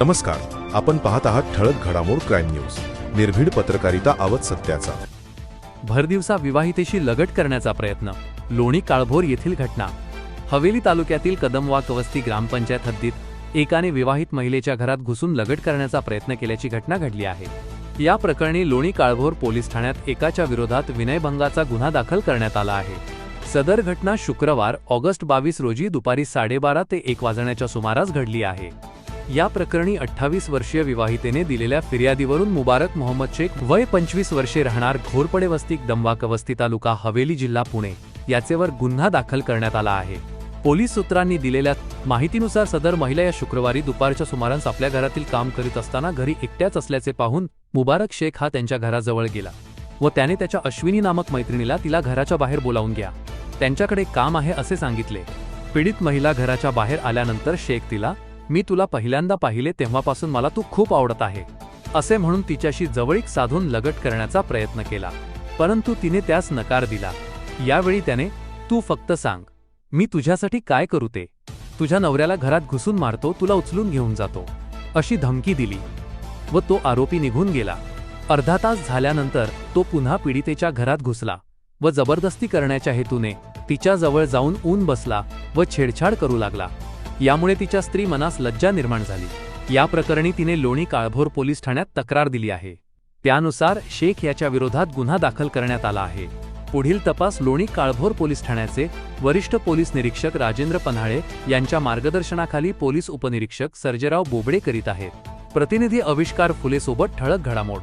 नमस्कार. आपण पाहत आहात ठळक घडामोड क्राईम न्यूज. निर्भीड पत्रकारिता आवत सत्याचा. भरदिवसा विवाहितेशी लगट करण्याचा प्रयत्न. लोणी काळभोर येथील घटना. हवेली तालुक्यातील कदमवा कवस्ती ग्रामपंचायत हद्दीत एकाने विवाहित महिलेच्या घरात घुसून लगट करण्याचा प्रयत्न केल्याची घटना घडली आहे. या प्रकरणी लोणी काळभोर पोलीस ठाण्यात एकाच्या विरोधात विनयभंगाचा गुन्हा दाखल करण्यात आला आहे. सदर घटना शुक्रवार ऑगस्ट बावीस रोजी दुपारी साडेबारा ते एक वाजण्याच्या सुमारास घडली आहे. या प्रकरणी अठ्ठावीस वर्षीय विवाहितेने दिलेल्या फिर्यादीवरून मुबारक मोहम्मद शेख वय पंचवीस वर्षे राहणार घोरपडे वस्ती दमवा कवस्ती तालुका हवेली जिल्हा पुणे याचेवर गुन्हा दाखल करण्यात आला आहे. पोलीस सूत्रांनी दिलेल्या माहितीनुसार सदर महिला या शुक्रवारी दुपारच्या सुमारास आपल्या घरातील काम करीत असताना घरी एकट्याच असल्याचे पाहून मुबारक शेख हा त्यांच्या घराजवळ गेला व त्याने त्याच्या अश्विनी नामक मैत्रिणीला तिला घराच्या बाहेर बोलावून घ्या. त्यांच्याकडे काम आहे असे सांगितले. पीडित महिला घराच्या बाहेर आल्यानंतर शेख तिला मी तुला पहिल्यांदा पाहिले तेव्हापासून मला तू खूप आवडत आहे. असे म्हणून तिच्याशी जवळीक साधून लगट करण्याचा प्रयत्न केला. परंतु तिने त्यास नकार दिला. यावेळी त्याने तू फक्त सांग. मी तुझ्यासाठी काय करू ते? तुझ्या नवऱ्याला घरात घुसून मारतो तुला उचलून घेऊन जातो. अशी धमकी दिली. व तो आरोपी निघून गेला. अर्धा तास झाल्यानंतर तो पुन्हा पीडितेच्या घरात घुसला व जबरदस्ती करण्याच्या हेतूने तिच्याजवळ जाऊन ऊन बसला व छेडछाड करू लागला. यामुळे तिच्या स्त्री मनास लज्जा निर्माण झाली. या प्रकरणी तिने लोणी काळभोर पोलीस ठाण्यात तक्रार दिली आहे. त्यानुसार शेख याच्या विरोधात गुन्हा दाखल करण्यात आला आहे. पुढील तपास लोणी काळभोर पोलीस ठाण्याचे वरिष्ठ पोलीस निरीक्षक राजेंद्र पन्हाळे यांच्या मार्गदर्शनाखाली पोलीस उपनिरीक्षक सर्जेराव बोबडे करीत आहेत. प्रतिनिधी आविष्कार फुलेसोबत ठळक घडामोड.